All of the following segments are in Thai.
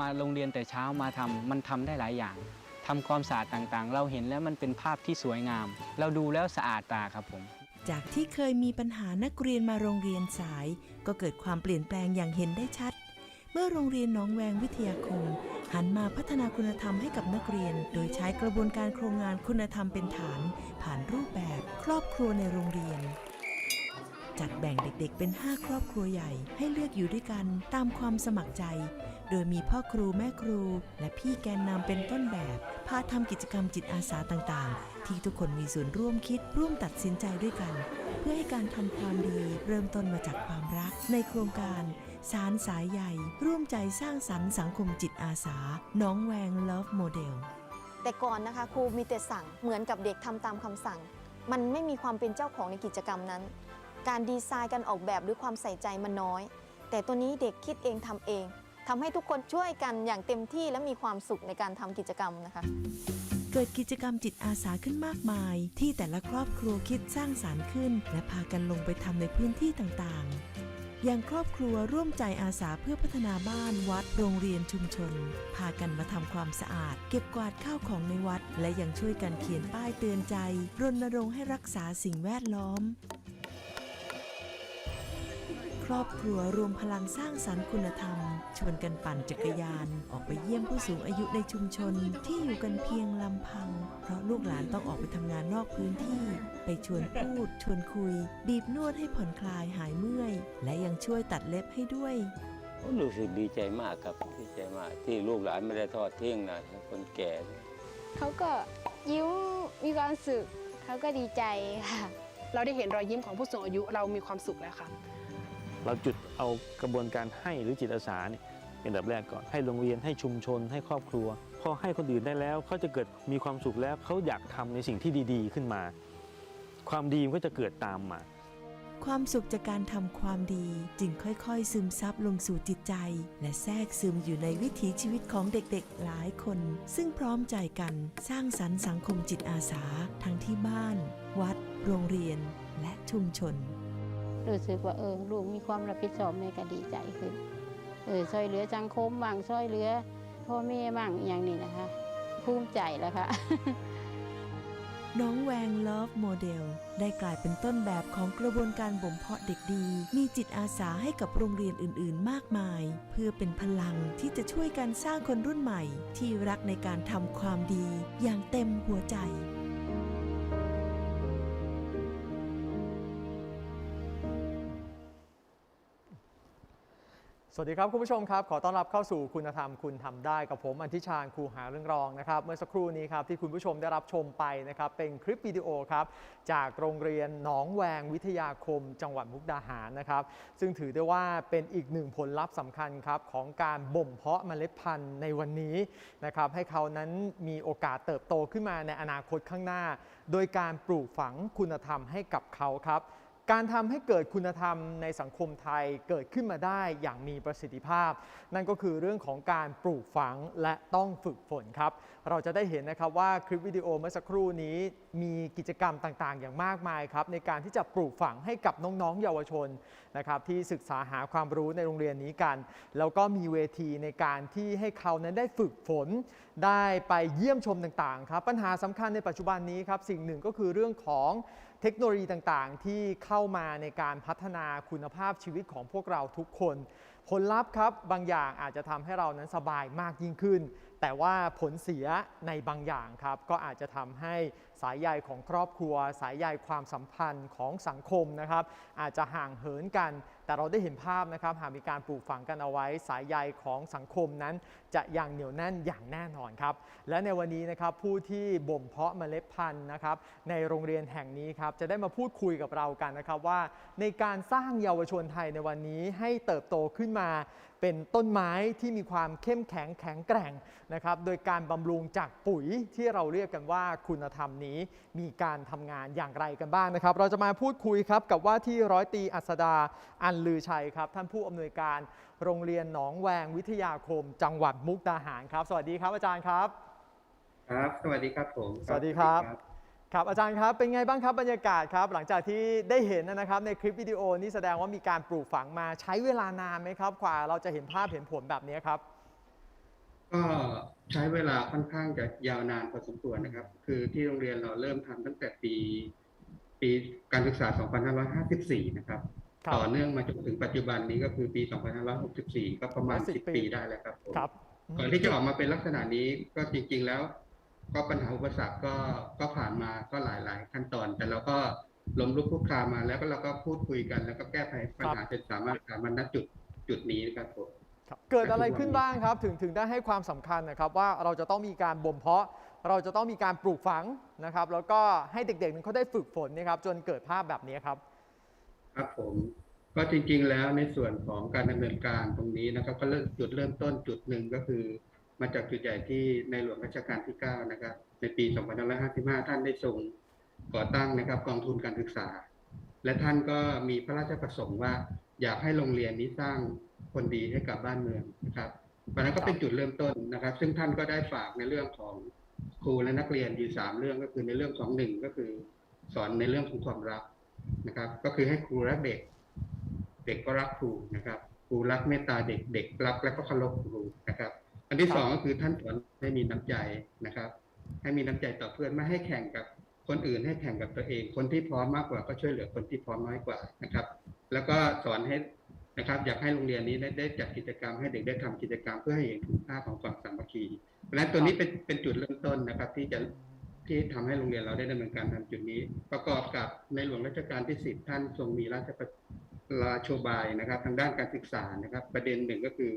มาโรงเรียนแต่เช้ามาทำมันทำได้หลายอย่างทำความสะอาดต่างๆ เราเห็นแล้วมันเป็นภาพที่สวยงาม เราดูแล้วสะอาดตาครับผม จากที่เคยมีปัญหานักเรียนมาโรงเรียนสาย ก็เกิดความเปลี่ยนแปลงอย่างเห็นได้ชัด เมื่อโรงเรียนหนองแวงวิทยาคม หันมาพัฒนาคุณธรรมให้กับนักเรียน โดยใช้กระบวนการโครงงานคุณธรรมเป็นฐาน ผ่านรูปแบบ ครอบครัวในโรงเรียนจัดแบ่งเด็กๆ เป็น 5 ครอบครัวใหญ่ให้เลือกอยู่ด้วยกันตามความสมัครใจ โดยมีพ่อครูแม่ครู และพี่แกนนำเป็นต้นแบบพาทำกิจกรรมจิตอาสาต่างๆ ที่ทุกคนมีส่วนร่วมคิดร่วมตัดสินใจด้วยกัน เพื่อให้การทำความดีเริ่มต้นมาจากความรัก ในโครงการสารสายใหญ่ร่วมใจสร้างสรรค์สังคมจิตอาสา น้องแวงเลิฟโมเดลแต่ก่อนนะคะครูมีแต่สั่งเหมือนกับเด็กทำตามคำสั่ง มันไม่มีความเป็นเจ้าของในกิจกรรมนั้น การดีไซน์การออกแบบหรือความใส่ใจมันน้อย แต่ตัวนี้เด็กคิดเองทำเอง ทำให้ทุกคนช่วยกันอย่างเต็มที่และมีความสุขในการทำกิจกรรมนะคะ เกิดกิจกรรมจิตอาสาขึ้นมากมาย ที่แต่ละครอบครัวคิดสร้างสารรค์ขึ้น และพากันลงไปทำในพื้นที่ต่างๆ อย่างครอบครัวร่วมใจอาสาเพื่อพัฒนาบ้านวัดโรงเรียนชุมชน พากันมาทำความสะอาด เก็บกวาดข้าวของในวัด และยังช่วยกันเขียนป้ายเตือนใจรณรงค์ให้รักษาสิ่งแวดล้อม รอบครัวรวมพลังสร้างสรรค์คุณธรรม ชวนกันปั่นจักรยาน ออกไปเยี่ยมผู้สูงอายุในชุมชนที่อยู่กันเพียงลำพัง เพราะลูกหลานต้องออกไปทำงานนอกพื้นที่ ไปชวนพูด ชวนคุย บีบนวดให้ผ่อนคลายหายเมื่อย และยังช่วยตัดเล็บให้ด้วยรู้สึกดีใจมากครับดีใจมากที่ลูกหลานไม่ได้ทอดทิ้งนะคนแก่ เขาก็ยิ้มมีความสุขเขาก็ดีใจค่ะ เราได้เห็นรอยยิ้มของผู้สูงอายุเรามีความสุขแล้วค่ะ เราจุดเอากระบวนการให้หรือจิตอาสาเนี่ยเป็นดับแรกก่อนให้โรงเรียนให้ชุมชน ให้ครอบครัว พอให้คนอื่นได้แล้วเขาจะเกิดมีความสุขแล้วเขาอยากทำในสิ่งที่ดีๆ ขึ้นมา ความดีมันก็จะเกิดตามมา ความสุขจากการทำความดีจึงค่อยๆ ซึมซับลงสู่จิตใจ และแทรกซึมอยู่ในวิถีชีวิตของเด็กๆหลายคน ซึ่งพร้อมใจกันสร้างสรรค์สังคมจิตอาสา ทั้งที่บ้าน วัด โรงเรียน และชุมชน รู้สึกว่าเออลูกมีความรับผิดชอบแม่ก็ดีใจขึ้นเออช่วยเหลือสังคมบ้างช่วยเหลือพ่อแม่บ้างอย่างนี้นะคะ ภูมิใจแล้วค่ะน้องแวง Love Model ได้กลายเป็นต้นแบบของกระบวนการบ่มเพาะเด็กดี มีจิตอาสาให้กับโรงเรียนอื่น ๆ มากมาย เพื่อเป็นพลังที่จะช่วยกันสร้างคนรุ่นใหม่ ที่รักในการทำความดีอย่างเต็มหัวใจ สวัสดีครับคุณผู้ชมครับ ขอต้อนรับเข้าสู่คุณธรรมคุณทำได้กับผมอันทิชาญครูหาเรื่องรองนะครับเมื่อสักครู่นี้ครับที่คุณผู้ชมได้รับชมไปนะครับเป็นคลิปวิดีโอครับจากโรงเรียนหนองแวงวิทยาคม จังหวัดมุกดาหารนะครับซึ่งถือได้ว่าเป็นอีกหนึ่งผลลัพธ์สำคัญครับของการบ่มเพาะเมล็ดพันธุ์ในวันนี้นะครับให้เขานั้นมีโอกาสเติบโตขึ้นมาในอนาคตข้างหน้า โดยการปลูกฝังคุณธรรมให้กับเขาครับ การทำให้เกิดคุณธรรมในสังคมไทยเกิดขึ้นมาได้อย่างมีประสิทธิภาพ นั่นก็คือเรื่องของการปลูกฝังและต้องฝึกฝนครับ เราจะได้เห็นนะครับว่าคลิปวิดีโอเมื่อสักครู่นี้มีกิจกรรมต่างๆ อย่างมากมายครับในการที่จะปลูกฝังให้กับน้องๆเยาวชนนะครับที่ศึกษาหาความรู้ในโรงเรียนนี้กัน แล้วก็มีเวทีในการที่ให้เขานั้นได้ฝึกฝน ได้ไปเยี่ยมชมต่างๆครับปัญหาสำคัญในปัจจุบันนี้ครับสิ่งหนึ่งก็คือเรื่องของ เทคโนโลยีต่างๆ ที่เข้ามาในการพัฒนาคุณภาพชีวิตของพวกเราทุกคน ผลลัพธ์ครับบางอย่างอาจจะทำให้เรานั้นสบายมากยิ่งขึ้น แต่ว่าผลเสียในบางอย่างครับ ก็อาจจะทำให้สายใยของครอบครัว สายใยความสัมพันธ์ของสังคมนะครับ อาจจะห่างเหินกัน แต่เราได้เห็นภาพนะครับหากมีการปลูกฝังกันเอาไว้ สายใยของสังคมนั้นจะยังเหนียวแน่นอย่างแน่นอนครับ และในวันนี้นะครับผู้ที่บ่มเพาะเมล็ดพันธุ์นะครับในโรงเรียนแห่งนี้ครับจะได้มาพูดคุยกับเรากันนะครับว่า ในการสร้างเยาวชนไทยในวันนี้ให้เติบโตขึ้นมา เป็นต้นไม้ที่มีความเข้มแข็งแข็งแกร่งนะครับโดยการบำรุงจากปุ๋ยที่เราเรียกกันว่าคุณธรรมนี้มีการทำงานอย่างไรกันบ้างนะครับ เราจะมาพูดคุยครับกับว่าที่ร้อยตีอัศดาอันลือชัยครับท่านผู้อำนวยการ โรงเรียนหนองแวงวิทยาคม จังหวัดมุกดาหารครับ สวัสดีครับอาจารย์ครับ ครับ สวัสดีครับผมสวัสดีครับ ครับอาจารย์ครับเป็นไงบ้างครับบรรยากาศครับ หลังจากที่ได้เห็นนะครับในคลิปวิดีโอนี้แสดงว่ามีการปลูกฝังมาใช้เวลานานไหมครับกว่าเราจะเห็นภาพเห็นผลแบบนี้ครับ ก็ใช้เวลาค่อนข้างจะยาวนานพอสมควรนะครับ คือที่โรงเรียนเราเริ่มทำตั้งแต่ปี ปีการศึกษา 2554 นะครับครับ ต่อเนื่องมาจนถึงปัจจุบันนี้ก็คือปี 2564 ก็ประมาณ 10 10ปีได้แล้วครับผมครับก่อนที่จะออกมาเป็นลักษณะนี้ก็จริง ๆ แล้ว ก็ปัญหาอุปสรรคก็ก็ผ่านมาก็หลาย ๆ ขั้นตอน แต่เราก็ล้มลุกคลุกคลานมาแล้วก็เราก็พูดคุยกัน แล้วก็แก้ไขปัญหาจนสามารถสามารถณจุดจุดนี้นะครับผมครับเกิดอะไรขึ้นบ้างครับ ถึงถึงได้ให้ความสำคัญนะครับ ว่าเราจะต้องมีการบ่มเพาะ เราจะต้องมีการปลูกฝังนะครับ แล้วก็ให้เด็กๆนั้นเขาได้ฝึกฝนนะครับ จนเกิดภาพแบบนี้ครับ ครับผมก็จริงๆแล้วในส่วนของการดำเนินการตรงนี้นะครับ ก็เริ่มจุดเริ่มต้นจุดหนึ่งก็คือ มาจากจุดใหญ่ที่ในหลวงรัชกาลที่ 9 นะครับ ในปี 2555 ท่านได้ทรงก่อตั้งนะครับกองทุนการศึกษา และท่านก็มีพระราชประสงค์ว่า อยากให้โรงเรียนนี้สร้างคนดีให้กับบ้านเมืองนะครับเพราะนั้นก็เป็นจุดเริ่มต้นนะครับ ซึ่งท่านก็ได้ฝากในเรื่องของครูและนักเรียนอยู่สามเรื่องก็คือในเรื่องของหนึ่งก็คือ สอนในเรื่องของความรัก นะครับ ก็คือให้ครูรักเด็ก เด็กก็รักครูนะครับ ครูรักเมตตาเด็กเด็กรัก และก็เคารพครูนะครับ อันที่ครับสองก็คือท่านสอนให้มีน้ำใจนะครับ ให้มีน้ำใจต่อเพื่อนไม่ให้แข่งกับคนอื่นให้แข่งกับตัวเอง คนที่พร้อมมากกว่าก็ช่วยเหลือคนที่พร้อมน้อยกว่านะครับ แล้วก็สอนให้นะครับอยากให้โรงเรียนนี้ได้ได้จัดกิจกรรมให้เด็กได้ทำกิจกรรมเพื่อให้เห็นคุณค่าของความสามัคคี เพราะฉะนั้นตัวนี้เป็นเป็นจุดเริ่มต้นนะครับ ที่จะ ที่ทำให้โรงเรียนเราได้ดำเนินการทำจุดนี้ ประกอบกับในหลวงรัชกาลที่สิบท่านทรงมีราชประราโชบายนะครับ ทางด้านการศึกษานะครับ ประเด็นหนึ่งก็คือ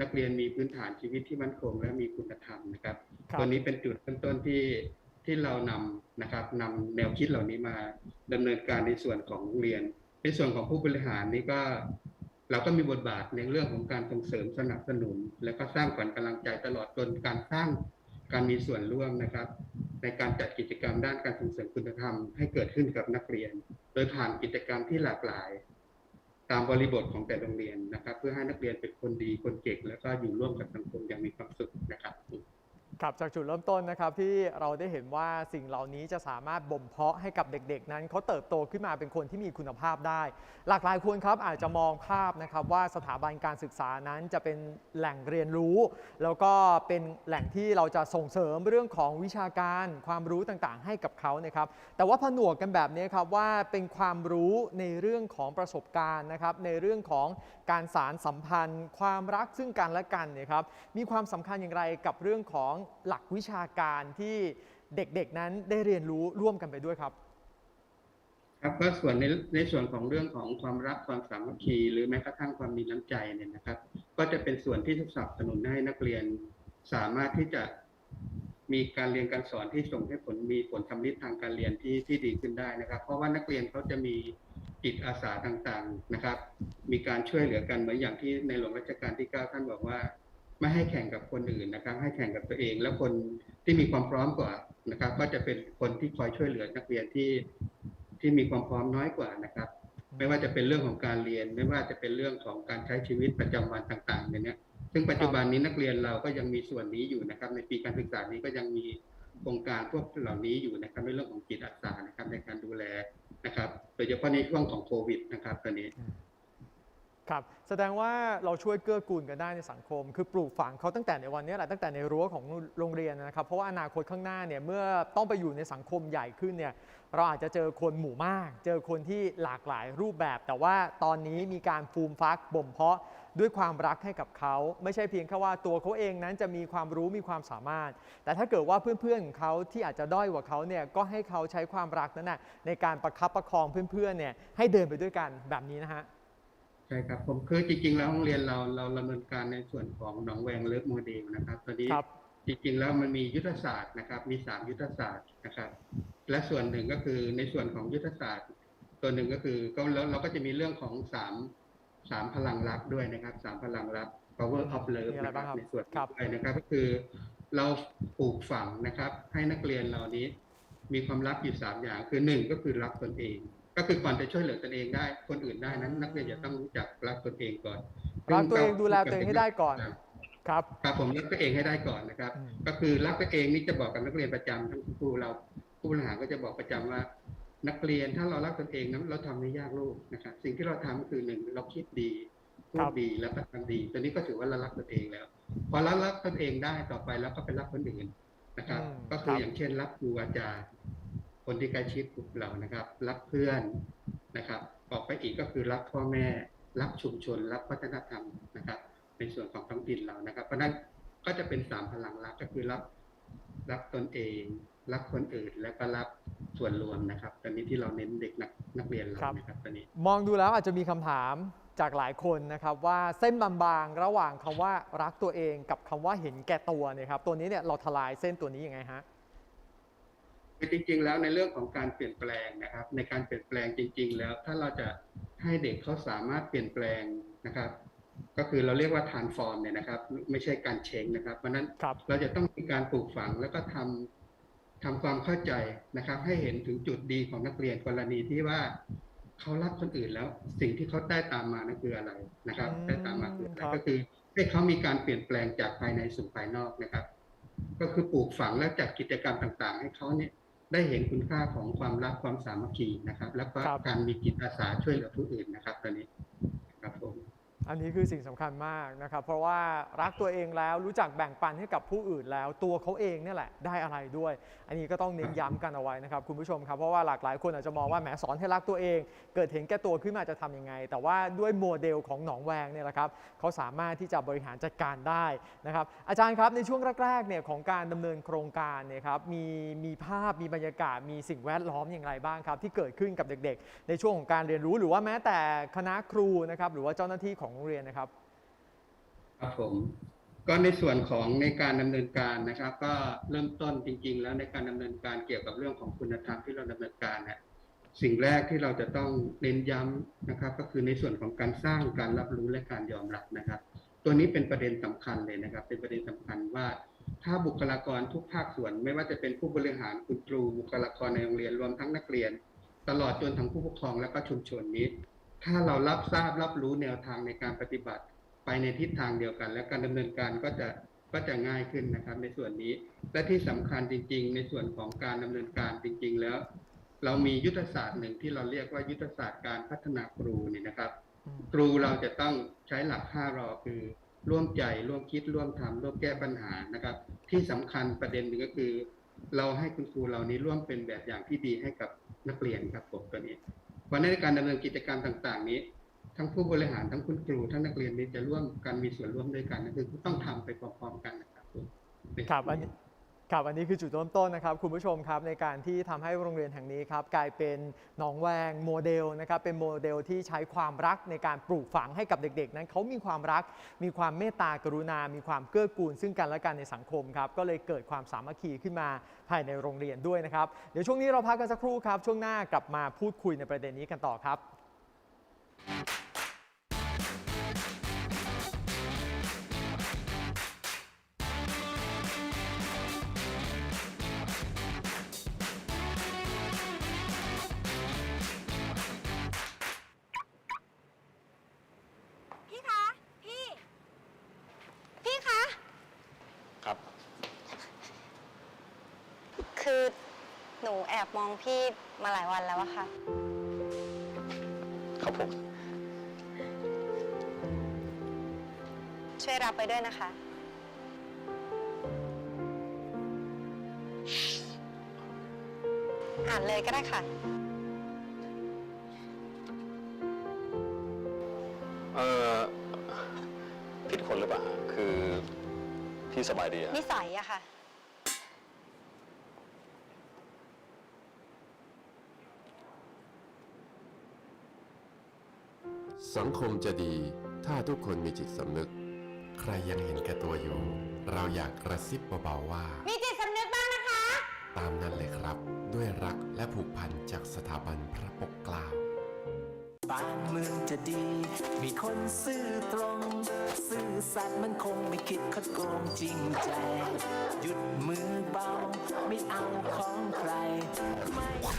นักเรียนมีพื้นฐานชีวิตที่มั่นคง และมีคุณธรรมนะครับครับตัวนี้เป็นจุดเริ่มต้นที่ที่เรานำนะครับนำแนวคิดเหล่านี้มาดำเนินการในส่วนของโรงเรียน ในส่วนของผู้บริหารนี่ก็เราก็มีบทบาทในเรื่องของการส่งเสริมสนับสนุน และก็สร้างขวัญกำลังใจตลอดจนการสร้าง การมีส่วนร่วมนะครับ ในการจัดกิจกรรมด้านการส่งเสริมคุณธรรมให้เกิดขึ้นกับนักเรียน โดยผ่านกิจกรรมที่หลากหลาย ตามบริบทของแต่โรงเรียนนะครับ เพื่อให้นักเรียนเป็นคนดีคนเก่งแล้วก็อยู่ร่วมกับสังคมอย่างมีความสุขนะครับ ครับจากจุดเริ่มต้นนะครับที่เราได้เห็นว่าสิ่งเหล่านี้จะสามารถบ่มเพาะให้กับเด็กๆ นั้นเขาเติบโตขึ้นมาเป็นคนที่มีคุณภาพได้ หลากหลายคนครับอาจจะมองภาพนะครับว่าสถาบันการศึกษานั้นจะเป็นแหล่งเรียนรู้ แล้วก็เป็นแหล่งที่เราจะส่งเสริมเรื่องของวิชาการความรู้ต่างๆ ให้กับเขานะครับแต่ว่าผนวกกันแบบนี้ครับว่าเป็นความรู้ในเรื่องของประสบการณ์นะครับในเรื่องของการสารสัมพันธ์ ความรักซึ่งกันและกันเนี่ยครับมีความสำคัญอย่างไรกับเรื่องของหลักวิชาการที่เด็กๆนั้นได้เรียนรู้ร่วมกันไปด้วยครับ ครับก็ส่วนในในส่วนของเรื่องของความรักความสามัคคี หรือแม้กระทั่งความมีน้ำใจเนี่ยนะครับ ก็จะเป็นส่วนที่สนับสนุนให้นักเรียน สามารถที่จะมีการเรียนการสอนที่ส่งให้ผลมีผลทำนิดทางการเรียนที่ที่ดีขึ้นได้นะครับ เพราะว่านักเรียนเขาจะมีจิตอาสาต่างๆนะครับ มีการช่วยเหลือกันเหมือนอย่างที่ในหลวงรัชกาลที่ 9 ท่านบอกว่า ไม่ให้แข่งกับคนอื่นนะครับ ให้แข่งกับตัวเอง แล้วคนที่มีความพร้อมกว่านะครับ ก็จะเป็นคนที่คอยช่วยเหลือนักเรียนที่ที่มีความพร้อมน้อยกว่านะครับ ไม่ว่าจะเป็นเรื่องของการเรียน ไม่ว่าจะเป็นเรื่องของการใช้ชีวิตประจำวันต่างๆเนี่ยซึ่งปัจจุบันนี้นักเรียนเราก็ยังมีส่วนนี้อยู่นะครับ ในปีการศึกษานี้ก็ยังมีโครงการพวกเหล่านี้อยู่นะครับในเรื่องของจิตอาสานะครับในการดูแลนะครับ โดยเฉพาะในช่วงของโควิดนะครับตอนนี้ ครับแสดงว่าเราช่วยเกื้อกูลกันได้ในสังคม คือปลูกฝังเขาตั้งแต่ในวันนี้แหละตั้งแต่ในรั้วของโรงเรียนนะครับเพราะว่าอนาคตข้างหน้าเนี่ยเมื่อต้องไปอยู่ในสังคมใหญ่ขึ้นเนี่ยเราอาจจะเจอคนหมู่มาก เจอคนที่หลากหลายรูปแบบ แต่ว่าตอนนี้มีการฟูมฟักบ่มเพาะด้วยความรักให้กับเขา ไม่ใช่เพียงแค่ว่าตัวเขาเองนั้นจะมีความรู้มีความสามารถ แต่ถ้าเกิดว่าเพื่อนๆของเขาที่อาจจะด้อยกว่าเขาเนี่ยก็ให้เขาใช้ความรักนั้นนะในการประคับประคองเพื่อนๆเนี่ยให้เดินไปด้วยกันแบบนี้นะฮะ ใช่ครับผมคือจริง ๆ แล้วโรงเรียนเราเราดำเนินการในส่วนของหนองแวงเลิฟโมเดลนะครับตอนนี้ครับจริงๆแล้วมันมียุทธศาสตร์นะครับ มีสามยุทธศาสตร์นะครับ และส่วนหนึ่งก็คือในส่วนของยุทธศาสตร์ ตัวหนึ่งก็คือก็แล้วเราก็จะมีเรื่องของสามสามพลังรักด้วยนะครับสามพลังรัก power of love มีอะไรนะคบ้ารังครับในส่วนครับด้วยนะครับก็คือเราปลูกฝังนะครับ ให้นักเรียนเหล่านี้ มีความรักอยู่สามอย่างคือหนึ่งก็คือรักตนเอง ก็คือก่อนจะช่วยเหลือตนเองได้ คนอื่นได้นั้น นักเรียนจะต้องรู้จักรักตนเองก่อนรักตัวเองดูแลตัวเองให้ได้ก่อนครับครับผมรักตัวเองให้ได้ก่อนนะครับอืมก็คือรักตัวเองนี่จะบอกกับนักเรียนประจำทั้งครูเราผู้บริหารก็จะบอกประจำว่า นักเรียนถ้าเรารักตนเองนั้นเราทำไม่ยากลูกนะครับสิ่งที่เราทำก็คือหนึ่งเราคิดดีพูดดีแล้วก็ทำดีตัวนี้ก็ถือว่าเรารักตนเองแล้ว พอเรารักตนเองได้ต่อไปแล้วก็ไปรักคนอื่นนะครับอืมก็คือครับอย่างเช่นรักครูอาจารย์ คนที่ใกล้ชิดกับเรานะครับ รักเพื่อนนะครับออกไปอีกก็คือรักพ่อแม่ รักชุมชน รักวัฒนธรรมนะครับ ในส่วนของท้องถิ่นเรานะครับ เพราะฉะนั้นก็จะเป็นสามพลังรักก็คือรักรักตนเอง รักคนอื่น และก็รักส่วนรวมนะครับ ตอนนี้ที่เราเน้นเด็กนักนักเรียนเราครับนะครับตอนนี้ มองดูแล้วอาจจะมีคำถามจากหลายคนนะครับว่าเส้นบางๆ ระหว่างคำว่ารักตัวเองกับคำว่าเห็นแก่ตัวเนี่ยครับตัวนี้เนี่ยเราทลายเส้นตัวนี้ยังไงฮะ คือจริงๆ แล้วในเรื่องของการเปลี่ยนแปลงนะครับ ในการเปลี่ยนแปลงจริง ๆ แล้ว ถ้าเราจะให้เด็กเขาสามารถเปลี่ยนแปลงนะครับ ก็คือเราเรียกว่า transform เนี่ยนะครับ ไม่ใช่การเชงนะครับ เพราะฉะนั้นครับเราจะต้องมีการปลูกฝังแล้วก็ทำทำความเข้าใจนะครับ ให้เห็นถึงจุดดีของนักเรียนกรณีที่ว่าเขารักคนอื่นแล้ว สิ่งที่เขาได้ตามมานั่นคืออะไรนะครับอืมได้ตามมาคืออะไรครับก็คือให้เขามีการเปลี่ยนแปลงจากภายในสู่ภายนอกนะครับ ก็คือปลูกฝังและจัดกิจกรรมต่าง ๆ ให้เขาเนี่ย ได้เห็นคุณค่าของความรักความสามัคคีนะครับ แล้วก็ครับการมีจิตอาสาช่วยเหลือผู้อื่นนะครับตอนนี้ครับผม อันนี้คือสิ่งสำคัญมากนะครับ เพราะว่ารักตัวเองแล้วรู้จักแบ่งปันให้กับผู้อื่นแล้ว ตัวเขาเองเนี่ยแหละได้อะไรด้วย อันนี้ก็ต้องเน้นย้ำกันเอาไว้นะครับคุณผู้ชมครับเพราะว่าหลากหลายคนอาจจะมองว่าแหมสอนให้รักตัวเอง เกิดเห็นแก่ตัวขึ้นมาจะทำยังไง แต่ว่าด้วยโมเดลของหนองแวงเนี่ยแหละครับเขาสามารถที่จะบริหารจัดการได้นะครับอาจารย์ครับในช่วงแรกๆเนี่ยของการดำเนินโครงการเนี่ยครับมีมีภาพมีบรรยากาศมีสิ่งแวดล้อมอย่างไรบ้างครับที่เกิดขึ้นกับเด็ก ๆ ในช่วงของการเรียนรู้หรือว่าแม้แต่คณะครูนะครับหรือว่าเจ้าหน้าที่ของโรงเรียนนะครับ ครับผม ก็ในส่วนของในการดำเนินการนะครับ ก็เริ่มต้นจริง ๆ แล้วในการดำเนินการเกี่ยวกับเรื่องของคุณธรรมที่เราดำเนินการเนี่ยสิ่งแรกที่เราจะต้องเน้นย้ำนะครับ ก็คือในส่วนของการสร้างการรับรู้และการยอมรับนะครับ ตัวนี้เป็นประเด็นสำคัญเลยนะครับ เป็นประเด็นสำคัญว่า ถ้าบุคลากรทุกภาคส่วน ไม่ว่าจะเป็นผู้บริหารคุณครูบุคลากรในโรงเรียนรวมทั้งนักเรียน ตลอดจนทั้งผู้ปกครองและก็ชุมชนนี้ ถ้าเรารับทราบรับรู้แนวทางในการปฏิบัติไปในทิศทางเดียวกัน และการดำเนินการก็จะก็จะง่ายขึ้นนะครับ ในส่วนนี้และที่สำคัญจริง ๆ ในส่วนของการดำเนินการจริง ๆ แล้ว เรามียุทธศาสตร์หนึ่งที่เราเรียกว่ายุทธศาสตร์การพัฒนาครูเนี่ยนะครับ ครูเราจะต้องใช้หลัก5รอคือร่วมใจร่วมคิดร่วมทำร่วมแก้ปัญหานะครับ ที่สำคัญประเด็นหนึ่งก็คือ เราให้คุณครูเหล่านี้ร่วมเป็นแบบอย่างที่ดีให้กับนักเรียนครับผมตัวนี้ ราะในการดำเนินกิจกรรมต่าง ๆ นี้ ทั้งผู้บริหารทั้งคุณครูทั้งนักเรียนนี้จะร่วมกันมีส่วนร่วมด้วยกันนะคือต้องทำไปพร้อมๆกันนะครับครับวอันนี้ ครับอันนี้คือจุดเริ่มต้นนะครับคุณผู้ชมครับในการที่ทำให้โรงเรียนแห่งนี้ครับกลายเป็นหนองแวงโมเดลนะครับเป็นโมเดลที่ใช้ความรักในการปลูกฝังให้กับเด็ก ๆ นั้นเขามีความรัก มีความเมตตากรุณา มีความเกื้อกูล ซึ่งกันและกันในสังคมครับก็เลยเกิดความสามัคคีขึ้นมาภายในโรงเรียนด้วยนะครับเดี๋ยวช่วงนี้เราพักกันสักครู่ครับช่วงหน้ากลับมาพูดคุยในประเด็นนี้กันต่อครับ คือหนูแอบมองพี่มาหลายวันแล้วอะค่ะ ครับผม ช่วยรับไปด้วยนะคะ อ่านเลยก็ได้ค่ะ เออผิดคนหรือเปล่าฮะคือ พี่สบายดีอะนิสัยอะค่ะ สังคมจะดีถ้าทุกคนมีจิตสำนึก ใครยังเห็นแก่ตัวอยู่ เราอยากกระซิบเบาๆว่า มีจิตสำนึกบ้างนะคะ ตามนั้นเลยครับ ด้วยรักและผูกพันจากสถาบันพระปกเกล้าบ้านเมืองจะดี มีคนซื่อตรง ซื่อสัตย์มันคงไม่คิดคดโกงจริงใจ หยุดมือเบา ไม่เอาของใคร ไม่มา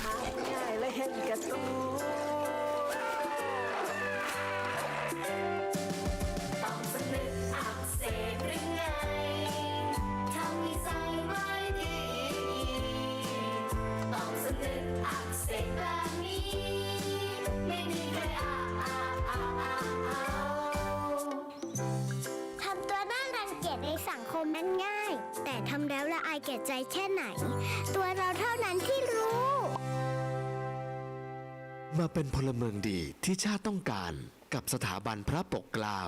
ง่ายและเห็นแก่ตัว แบบนี้ ไม่มีใครอาอาอาอาเอาทำตัวน่ารังเกียจในสังคมนั้นง่าย แต่ทำแล้วละอายแก่ใจแค่ไหน ตัวเราเท่านั้นที่รู้ มาเป็นพลเมืองดีที่ชาติต้องการกับสถาบันพระปกเกล้า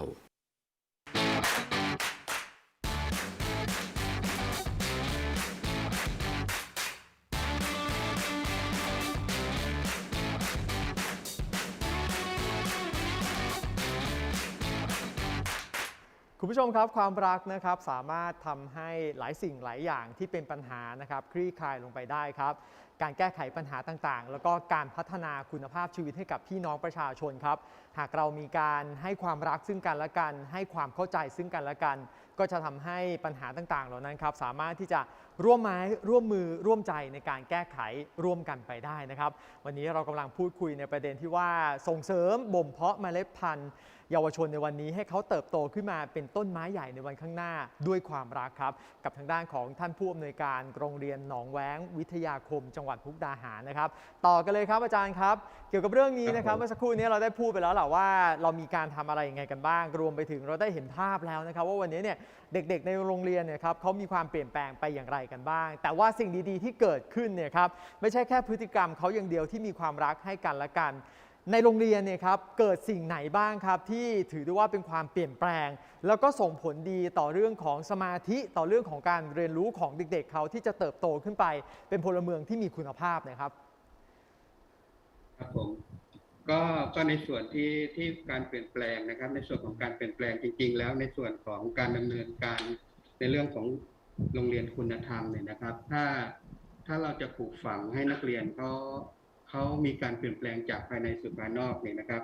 คุณผู้ชมครับความรักนะครับสามารถทำให้หลายสิ่งหลายอย่างที่เป็นปัญหานะครับคลี่คลายลงไปได้ครับ การแก้ไขปัญหาต่างๆ แล้วก็การพัฒนาคุณภาพชีวิตให้กับพี่น้องประชาชนครับ หากเรามีการให้ความรักซึ่งกันและกัน ให้ความเข้าใจซึ่งกันและกัน ก็จะทำให้ปัญหาต่างๆ เหล่านั้นครับสามารถที่จะ ร่วมไม้ร่วมมือร่วมใจในการแก้ไขร่วมกันไปได้นะครับ วันนี้เรากำลังพูดคุยในประเด็นที่ว่าส่งเสริมบ่มเพาะเมล็ดพันธุ์เยาวชนในวันนี้ให้เขาเติบโตขึ้นมาเป็นต้นไม้ใหญ่ในวันข้างหน้าด้วยความรักครับ กับทางด้านของท่านผู้อำนวยการโรงเรียนหนองแว้ง วิทยาคม จังหวัดมุกดาหารนะครับ ต่อกันเลยครับอาจารย์ครับ เกี่ยวกับเรื่องนี้นะครับครับผมเมื่อสักครู่นี้เราได้พูดไปแล้วแหละว่า เรามีการทำอะไรยังไงกันบ้าง รวมไปถึงเราได้เห็นภาพแล้วนะครับ ว่าวันนี้เนี่ยเด็กๆในโรงเรียนเนี่ยครับเขามีความเปลี่ยนแปลงไปอย่างไรกันบ้าง แต่ว่าสิ่งดีๆ ที่เกิดขึ้นเนี่ยครับไม่ใช่แค่พฤติกรรมเขาอย่างเดียวที่มีความรักให้กันและกัน ในโรงเรียนเนี่ยครับเกิดสิ่งไหนบ้างครับที่ถือได้ว่าเป็นความเปลี่ยนแปลง แล้วก็ส่งผลดีต่อเรื่องของสมาธิต่อเรื่องของการเรียนรู้ของเด็กๆเขาที่จะเติบโตขึ้นไป เป็นพลเมืองที่มีคุณภาพนะครับครับผมก็ก็ในส่วนที่ที่การเปลี่ยนแปลงนะครับ ในส่วนของการเปลี่ยนแปลงจริง ๆ แล้วในส่วนของการดำเนินการในเรื่องของ โรงเรียนคุณธรรมเนี่ยนะครับ ถ้าถ้าเราจะปลูกฝังให้นักเรียนเขาเขามีการเปลี่ยนแปลงจากภายในสู่ภายนอกเนี่ยนะครับ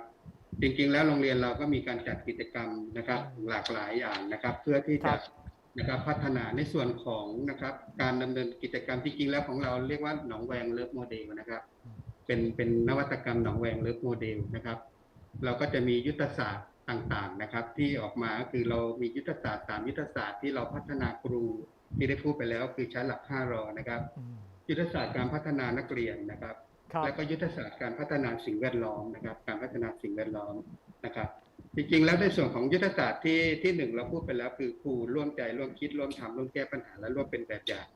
จริงๆ แล้วโรงเรียนเราก็มีการจัดกิจกรรมนะครับ หลากหลายอย่างนะครับ เพื่อที่ครัจะบนะครับพัฒนาในส่วนของนะครับการดำเนินกิจกรรมจริงๆแล้วของเราเรียกว่าหนองแวงเลิฟโมเดลนะครับ เป็นเป็นนวัตกรรมหนองแวงเลิฟโมเดลนะครับ เราก็จะมียุทธศาสตร์ต่างๆนะครับ ที่ออกมาก็คือเรามียุทธศาสตร์สามยุทธศาสตร์ที่เราพัฒนาครู ที่ได้พูดไปแล้วคือใช้หลัก5รอนะครับ ยุทธศาสตร์การพัฒนานักเรียนนะครับครับแล้วก็ยุทธศาสตร์การพัฒนาสิ่งแวดล้อมนะครับ การพัฒนาสิ่งแวดล้อมนะครับ จริงๆ แล้วในส่วนของยุทธศาสตร์ที่ที่หนึ่งเราพูดไปแล้วคือครูร่วมใจร่วมคิดร่วมทำร่วมแก้ปัญหาและร่วมเป็นแบบอย่าง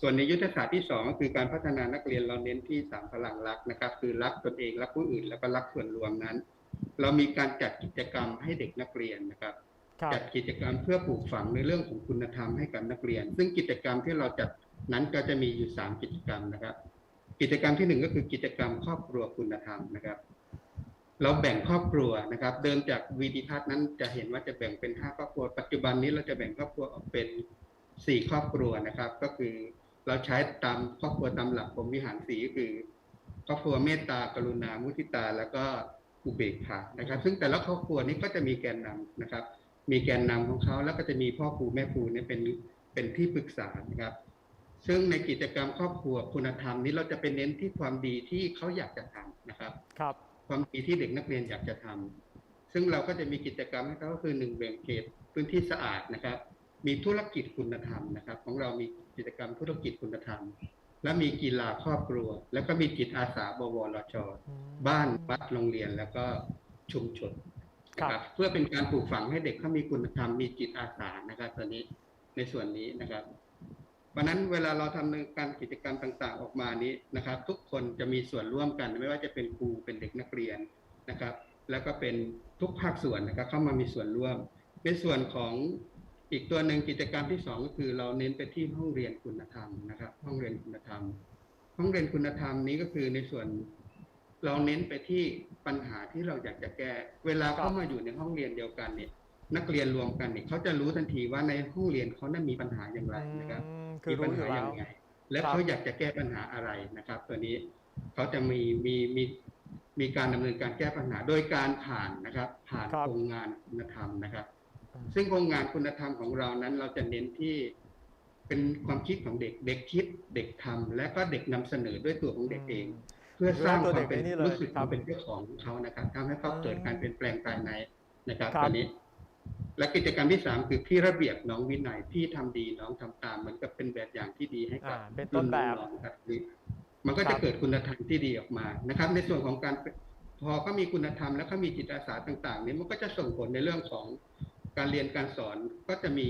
ส่วนในยุทธศาสตร์ที่สองก็คือการพัฒนานักเรียนเราเน้นที่สามพลังรักนะครับ คือรักตนเองรักผู้อื่น แล้วก็รักส่วนรวมนั้น เรามีการจัดกิจกรรมให้เด็กนักเรียนนะครับครับ จัดกิจกรรมเพื่อปลูกฝังในเรื่องของคุณธรรมให้กับนักเรียน ซึ่งกิจกรรมที่เราจัดนั้นก็จะมีอยู่ 3 กิจกรรมนะครับ กิจกรรมที่หนึ่งก็คือกิจกรรมครอบครัวคุณธรรมนะครับ เราแบ่งครอบครัวนะครับ เดิมจากวีดิทัศน์นั้นจะเห็นว่าจะแบ่งเป็นห้าครอบครัว ปัจจุบันนี้เราจะแบ่งครอบครัวออกเป็นสี่ครอบครัวนะครับ ก็คือเราใช้ตามครอบครัวตามหลักผมวิหารสีก็คือ ครอบครัวเมตตากรุณามุทิตา แล้วก็อุเบกขานะครับ ซึ่งแต่ละครอบครัวนี้ก็จะมีแกนนำนะครับ มีแกนนำของเขาแล้วก็จะมีพ่อครูแม่ครูเนี่ยเป็นเป็นที่ปรึกษานะครับ ซึ่งในกิจกรรมครอบครัวคุณธรรมนี้เราจะไปเน้นที่ความดีที่เขาอยากจะทำนะครับ ครับความดีที่เด็กนักเรียนอยากจะทำซึ่งเราก็จะมีกิจกรรมให้เขาก็คือหนึ่งแบ่งเขตพื้นที่สะอาดนะครับ มีธุรกิจคุณธรรมนะครับ ของเรามีกิจกรรมธุรกิจคุณธรรม และมีกีฬาครอบครัว แล้วก็มีจิตอาสาบวรชบ้านวัดโรงเรียนแล้วก็ชุมชน นะครับเพื่อเป็นการปลูกฝังให้เด็กเขามีคุณธรรมมีจิตอาสานะครับตอนนี้ในส่วนนี้นะครับเพราะนั้นเวลาเราทำในการกิจกรรมต่างๆ ออกมานี้นะครับ ทุกคนจะมีส่วนร่วมกัน ไม่ว่าจะเป็นครูเป็นเด็กนักเรียนนะครับ แล้วก็เป็นทุกภาคส่วนนะครับ เข้ามามีส่วนร่วม ในส่วนของอีกตัวหนึ่งกิจกรรมที่สองก็คือเราเน้นไปที่ห้องเรียนคุณธรรมนะครับ ห้องเรียนคุณธรรม ห้องเรียนคุณธรรมนี้ก็คือในส่วน เราเน้นไปที่ปัญหาที่เราอยากจะแก้ เวลาเข้ามาอยู่ในห้องเรียนเดียวกันเนี่ย นักเรียนรวมกันเนี่ยเขาจะรู้ทันทีว่าในห้องเรียนเขานั้นมีปัญหาอย่างไรนะครับอืมคือมีปัญรู้อหายู่อแล้ย่าวงไรและครับเขาอยากจะแก้ปัญหาอะไรนะครับ ตัวนี้เขาจะมีมีมีมีการดำเนินการแก้ปัญหา โดยการผ่านนะครับ ผ่านครับโครงงานคุณธรรมนะครับ ซึ่งโครงงานคุณธรรมของเรานั้นเราจะเน้นที่เป็นความคิดของเด็ก เด็กคิด เด็กทำและก็เด็กนำเสนอด้วยตัวของเด็กเองเพื่อสร้างตัวคเด็วามกเป็นไอ้นี่เลยรู้สึกครับเป็นเจ้าของของเขานะครับทำให้เขาเกิดการเปลี่ยนแปลงภายในนะครับครับตอนนี้ และกิจกรรมที่สามคือพี่ระเบียบน้องวินัยพี่ทำดีน้องทำตามเหมือนกับเป็นแบบอย่างที่ดีให้กับอ่าเป็นต้นแบบรุ่น้องๆครับมันก็ครัจะบเกิดคุณธรรมที่ดีออกมานะครับ ในส่วนของการพอเขามีคุณธรรมแล้วเขามีจิตอาสาต่างๆนี้มันก็จะส่งผลในเรื่องของการเรียนการสอนก็จะมี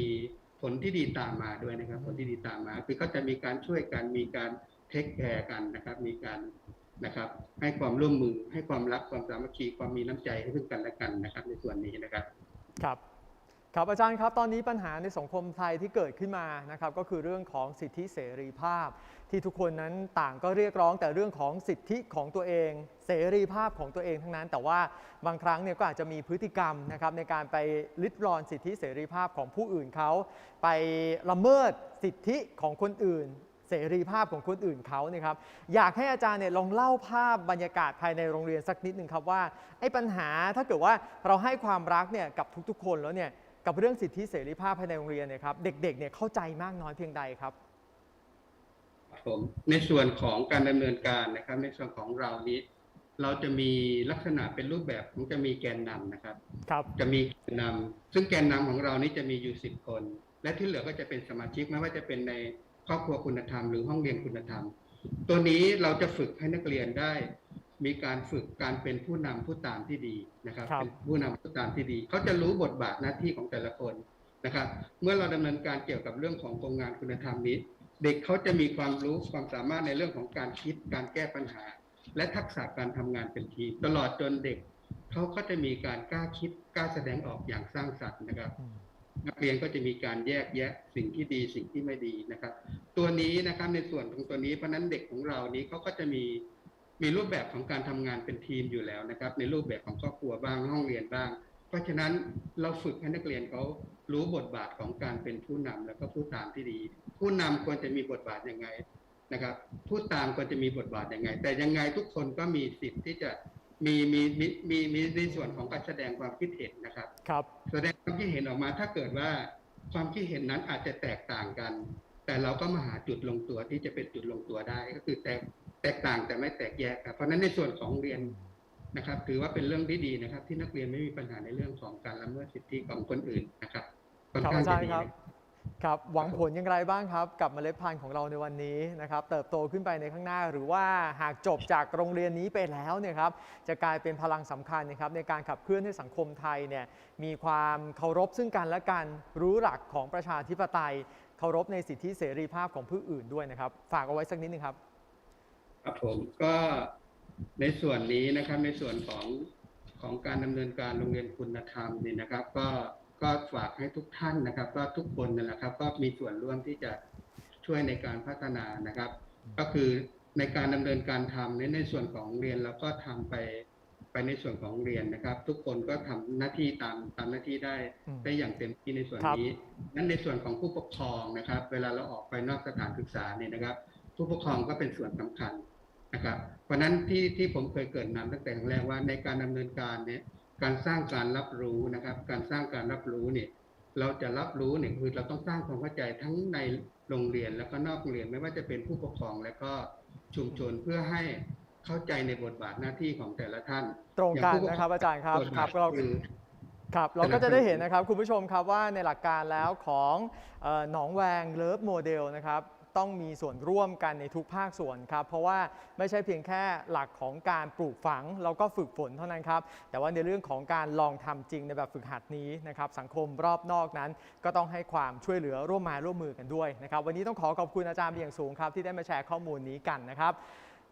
ผลที่ดีตามมาด้วยนะครับ ผลที่ดีตามมา คือเขาจะมีการช่วยกันมีการเทคแคร์กันนะครับ มีการ นะครับ ให้ความร่วมมือให้ความรักความสามัคคีความมีน้ำใจให้ซึ่งกันและกันนะครับ ในส่วนนี้นะครับครับครับอาจารย์ครับตอนนี้ปัญหาในสังคมไทยที่เกิดขึ้นมานะครับก็คือเรื่องของสิทธิเสรีภาพ ที่ทุกคนนั้นต่างก็เรียกร้องแต่เรื่องของสิทธิของตัวเอง เสรีภาพของตัวเองทั้งนั้น แต่ว่าบางครั้งเนี่ยก็อาจจะมีพฤติกรรมนะครับในการไปลิดรอนสิทธิเสรีภาพของผู้อื่นเขาไปละเมิดสิทธิของคนอื่น เสรีภาพของคนอื่นเขาเนี่ยครับอยากให้อาจารย์เนี่ยลองเล่าภาพบรรยากาศภายในโรงเรียนสักนิดหนึ่งครับว่าไอ้ปัญหาถ้าเกิดว่าเราให้ความรักเนี่ยกับทุกๆ คนแล้วเนี่ยกับเรื่องสิทธิเสรีภาพภายในโรงเรียนเนี่ยครับเด็กๆเนี่ยเข้าใจมากน้อยเพียงใดครับผมในส่วนของการดำเนินการนะครับ ในส่วนของเรานี้เราจะมีลักษณะเป็นรูปแบบของจะมีแกนนำนะครับ ครับจะมีแกนนำซึ่งแกนนำของเรานี้จะมีอยู่สิบคน และที่เหลือก็จะเป็นสมาชิกไม่ว่าจะเป็นใน ครอบครัวคุณธรรมหรือห้องเรียนคุณธรรม ตัวนี้เราจะฝึกให้นักเรียนได้ มีการฝึกการเป็นผู้นำผู้ตามที่ดีนะครับครับเป็นผู้นำผู้ตามที่ดี เขาจะรู้บทบาทหน้าที่ของแต่ละคนนะครับ เมื่อเราดำเนินการเกี่ยวกับเรื่องของโครงงานคุณธรรมนี้ เด็กเขาจะมีความรู้ความสามารถในเรื่องของการคิดการแก้ปัญหา และทักษะการทำงานเป็นทีมตลอดจนเด็กเขาก็จะมีการกล้าคิดกล้าแสดงออกอย่างสร้างสรรค์นะครับ นักเรียนก็จะมีการแยกแยะสิ่งที่ดีสิ่งที่ไม่ดีนะครับ ตัวนี้นะครับในส่วนของตัวนี้เพราะนั้นเด็กของเรานี้เขาก็จะมีมีรูปแบบของการทำงานเป็นทีมอยู่แล้วนะครับ ในรูปแบบของครอบครัวบ้างห้องเรียนบ้าง เพราะฉะนั้นเราฝึกให้นักเรียนเขารู้บทบาทของการเป็นผู้นำแล้วก็ผู้ตามที่ดี ผู้นำควรจะมีบทบาทยังไงนะครับ ผู้ตามควรจะมีบทบาทยังไง แต่ยังไงทุกคนก็มีสิทธิ์ที่จะ มีมีมีมีมีในส่วนของการแสดงความคิดเห็นนะครับ ครับ แสดงความคิดเห็นออกมา ถ้าเกิดว่าความคิดเห็นนั้นอาจจะแตกต่างกัน แต่เราก็มาหาจุดลงตัวที่จะเป็นจุดลงตัวได้ ก็คือแตกแตกต่างแต่ไม่แตกแยกครับเพราะฉะนั้นในส่วนของเรียนนะครับ ถือว่าเป็นเรื่องที่ดีนะครับ ที่นักเรียนไม่มีปัญหาในเรื่องของการละเมิดสิทธิของคนอื่นนะครับค่อนครับข้างอาจาจะรย์ดีครับนะ ครับหวังผลอย่างไรบ้างครับ กับเมล็ดพันธุ์ของเราในวันนี้นะครับ เติบโตขึ้นไปในข้างหน้า หรือว่าหากจบจากโรงเรียนนี้ไปแล้วเนี่ยครับจะกลายเป็นพลังสำคัญนะครับในการขับเคลื่อนให้สังคมไทยเนี่ยมีความเคารพซึ่งกันและกันรู้หลักของประชาธิปไตย เคารพในสิทธิเสรีภาพของผู้อื่นด้วยนะครับ ฝากเอาไว้สักนิดนึงครับครับผมก็ในส่วนนี้นะครับในส่วนของของการดำเนินการโรงเรียนคุณธรรมนี่นะครับ ก็ ก็ฝากให้ทุกท่านนะครับ ก็ทุกคนนั่นแหละครับ ก็มีส่วนร่วมที่จะช่วยในการพัฒนานะครับ ก็คือในการดำเนินการทำในในส่วนของโรงเรียนเราก็ทำไปไปในส่วนของโรงเรียนนะครับ ทุกคนก็ทำหน้าที่ตามตามหน้าที่ได้อืมได้อย่างเต็มที่ในส่วนครับนี้ นั้นในส่วนของผู้ปกครองนะครับ เวลาเราออกไปนอกสถานศึกษาเนี่ยนะครับ ผู้ปกครองก็เป็นส่วนสำคัญนะครับ เพราะฉะนั้นที่ที่ผมเคยเกริดนำตั้งแต่ครั้งแรกว่าในการดำเนินการเนี่ย การสร้างการรับรู้นะครับ การสร้างการรับรู้เนี่ยเราจะรับรู้เนี่ยคือเราต้องสร้างความเข้าใจทั้งในโรงเรียนแล้วก็นอกโรงเรียนไม่ว่าจะเป็นผู้ปกครองและก็ชุมชนเพื่อให้เข้าใจในบทบาทหน้าที่ของแต่ละท่าน ตรงกันย่ผู้ปนะครับอาจารย์ครับบทคบารัทบเราคือครับเราก็จะได้เห็นนะครับคุณผู้ชมครับว่าในหลักการแล้วของเอ่อหนองแวงเลิฟโมเดลนะครับ ต้องมีส่วนร่วมกันในทุกภาคส่วนครับเพราะว่าไม่ใช่เพียงแค่หลักของการปลูกฝังแล้วก็ฝึกฝนเท่านั้นครับแต่ว่าในเรื่องของการลองทำจริงในแบบฝึกหัดนี้นะครับสังคมรอบนอกนั้น ก็ต้องให้ความช่วยเหลือร่วมมาร่วมมือกันด้วยนะครับวันนี้ต้องขอขอบคุณอาจารย์เป็นอย่างสูงครับที่ได้มาแชร์ข้อมูลนี้กันนะครับ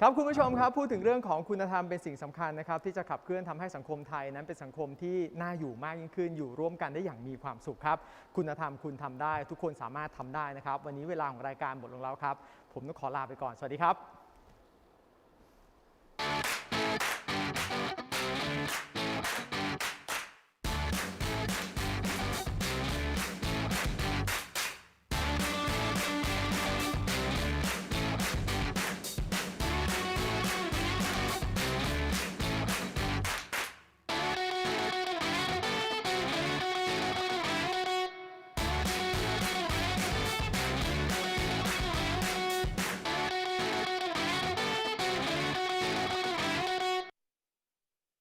ครับคุณผู้ชมครับพูดถึงเรื่องของคุณธรรมเป็นสิ่งสำคัญนะครับที่จะขับเคลื่อนทำให้สังคมไทยนั้นเป็นสังคมที่น่าอยู่มากยิ่งขึ้น อยู่ร่วมกันได้อย่างมีความสุขครับ คุณธรรมคุณทำได้ ทุกคนสามารถทำได้นะครับ วันนี้เวลาของรายการหมดลงแล้วครับ ผมต้องขอลาไปก่อนสวัสดีครับ